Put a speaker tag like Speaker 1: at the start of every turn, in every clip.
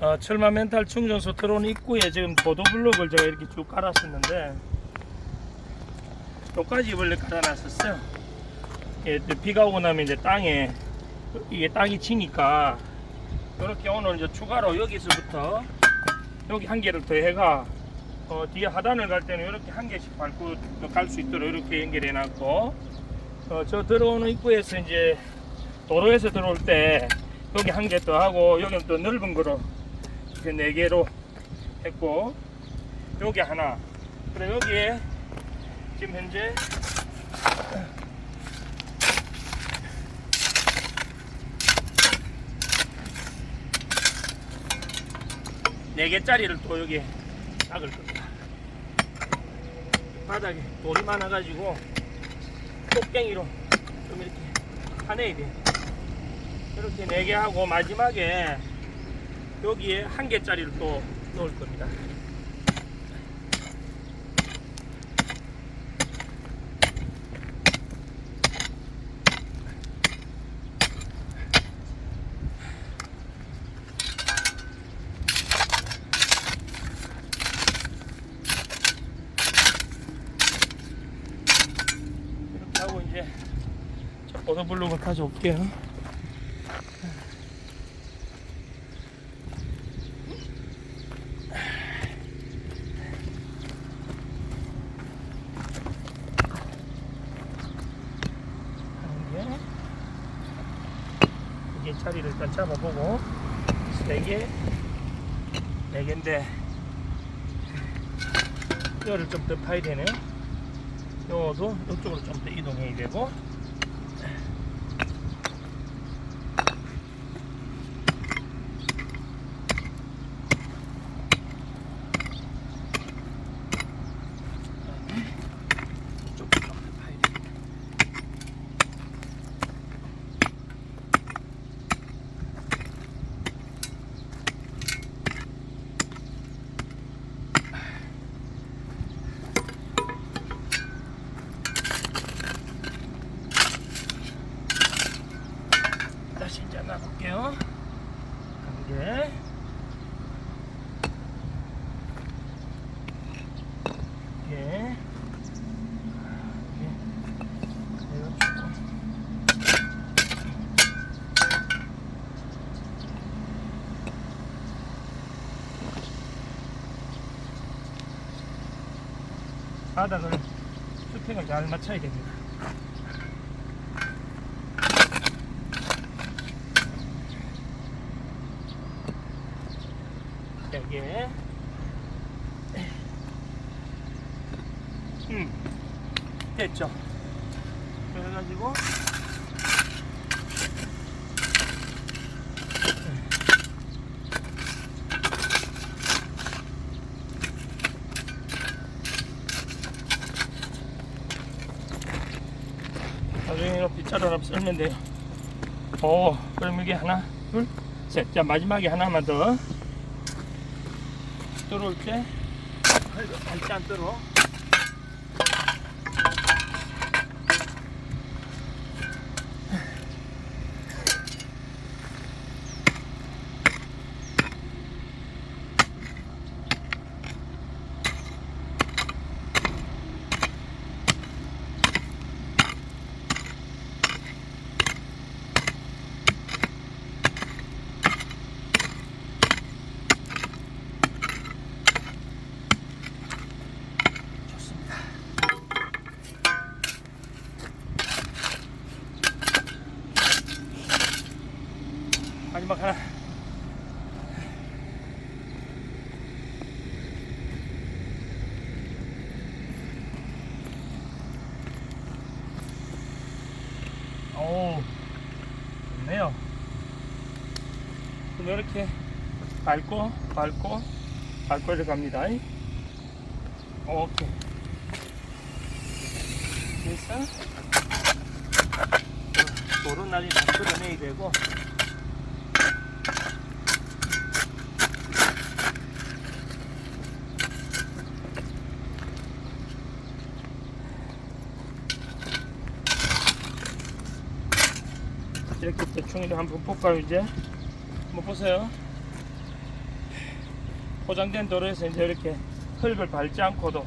Speaker 1: 어, 철마 멘탈 충전소 들어온 입구에 지금 보도블록을 제가 이렇게 쭉 깔았었는데 똑까지 원래 깔아놨었어요. 비가 오고 나면 이제 땅에 이게 땅이 치니까 이렇게 오늘 이제 추가로 여기서부터 여기 한 개를 더 해가 어, 뒤에 하단을 갈 때는 이렇게 한 개씩 밟고 갈 수 있도록 이렇게 연결해 놨고 어, 저 들어오는 입구에서 이제 도로에서 들어올 때 여기 한 개 더 하고 여기는 또 넓은 거로 이렇게 네 개로 했고 여기 하나 그리고 여기에 지금 현재 네 개짜리를 또 여기 닦을 겁니다. 바닥에 돌이 많아가지고 똑갱이로 좀 이렇게 파내야 돼. 이렇게 네 개 하고 마지막에 여기에 한 개짜리를 또 넣을 겁니다. 이렇게 하고 이제 저 보도블록을 가져올게요. 한 개, 이게 자리를 일단 잡아보고 세 개, 네 개인데 뼈를 좀 더 파야 되네요. 요도 이쪽으로 좀 더 이동해야 되고 이쪽으로 좀더 파야 되겠다. 다시 이제 놔볼게요. 한 개. 두 개. 두 개. 그리고 조금. 바닥을 수평을 잘 맞춰야 됩니다. 여기에 음 됐죠 그래가지고 나중에 이거 빗자루 하나 썰면 돼요. 오 그럼 이게 하나 둘 셋 자 마지막에 하나만 더. 들어올 때. 아이고 발안 들어 마지막 하나. 오, 좋네요. 그럼 이렇게 밟고, 밟고, 밟고 이렇게 갑니다. 오케이. 됐어? 도로 날이 다 끌어내야 되고 이렇게 대충 이렇게 한번 볼까요 이제? 한번 보세요 포장된 도로에서 이제 이렇게 흙을 밟지 않고도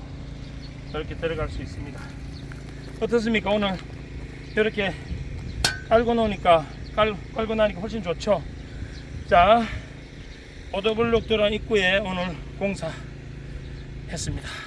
Speaker 1: 이렇게 들어갈 수 있습니다. 어떻습니까? 오늘 이렇게 깔고 놓으니까 깔, 깔고 나니까 훨씬 좋죠. 자, 오도블록 들어간 입구에 오늘 공사 했습니다.